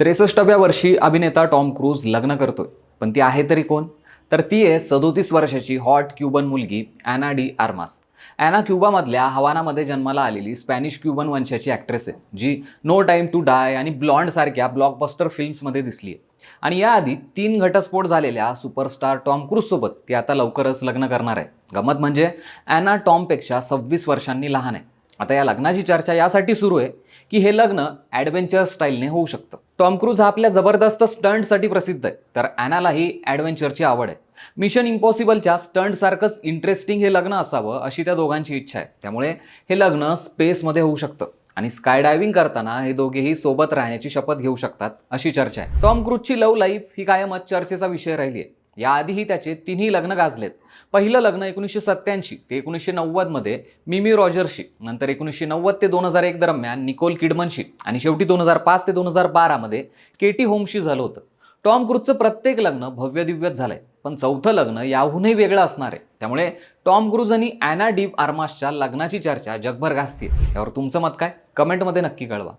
त्रेसष्टव्या वर्षी अभिनेता Tom cruise लग्न करतोय. पण ती आहे तरी कोण? तर ती आहे सदोतीस वर्षाची हॉट क्युबन मुलगी ॲना डी आर्मास. ॲना क्युबामधल्या हवानामध्ये जन्माला आलेली स्पॅनिश क्युबन वंशाची ॲक्ट्रेस आहे जी नो टाईम टू डाय आणि ब्लॉन्ड सारख्या ब्लॉकबस्टर फिल्म्समध्ये दिसली आहे. आणि याआधी तीन घटस्फोट झालेल्या सुपरस्टार टॉम क्रूजसोबत ती आता लवकरच लग्न करणार आहे. गमत म्हणजे ॲना टॉमपेक्षा सव्वीस वर्षांनी लहान आहे. आता या लग्नाची चर्चा यासाठी सुरू आहे की हे लग्न ॲडव्हेंचर स्टाईलने होऊ शकतं. टॉम क्रूज हा आपल्या जबरदस्त स्टंटसाठी प्रसिद्ध आहे. तर ॲनालाही ॲडव्हेंचरची आवड आहे. मिशन इम्पॉसिबलच्या स्टंटसारखंच इंटरेस्टिंग हे लग्न असावं अशी त्या दोघांची इच्छा आहे. त्यामुळे हे लग्न स्पेसमध्ये होऊ शकतं आणि स्काय डायव्हिंग करताना हे दोघेही सोबत राहण्याची शपथ घेऊ शकतात अशी चर्चा आहे. टॉम क्रूजची लव्ह लाईफ ही कायमच चर्चेचा विषय राहिली आहे. याआधीही त्याचे तिन्ही लग्न गाजलेत. पहिलं लग्न एकोणीसशे सत्त्याऐंशी ते एकोणीसशे नव्वदमध्ये मिमी रॉजरशी नंतर एकोणीसशे नव्वद ते दोन हजार एक दरम्यान निकोल किडमनशी आणि शेवटी दोन हजार पाच ते दोन हजार बारामध्ये केटी होमशी झालं होतं. टॉम क्रूजचं प्रत्येक लग्न भव्य दिव्यच झालंय. पण चौथं लग्न याहूनही वेगळं असणार आहे. त्यामुळे टॉम क्रूज आणि अॅना डीप आर्मासच्या लग्नाची चर्चा जगभर गाजते यावर तुमचं मत काय? कमेंटमध्ये नक्की कळवा.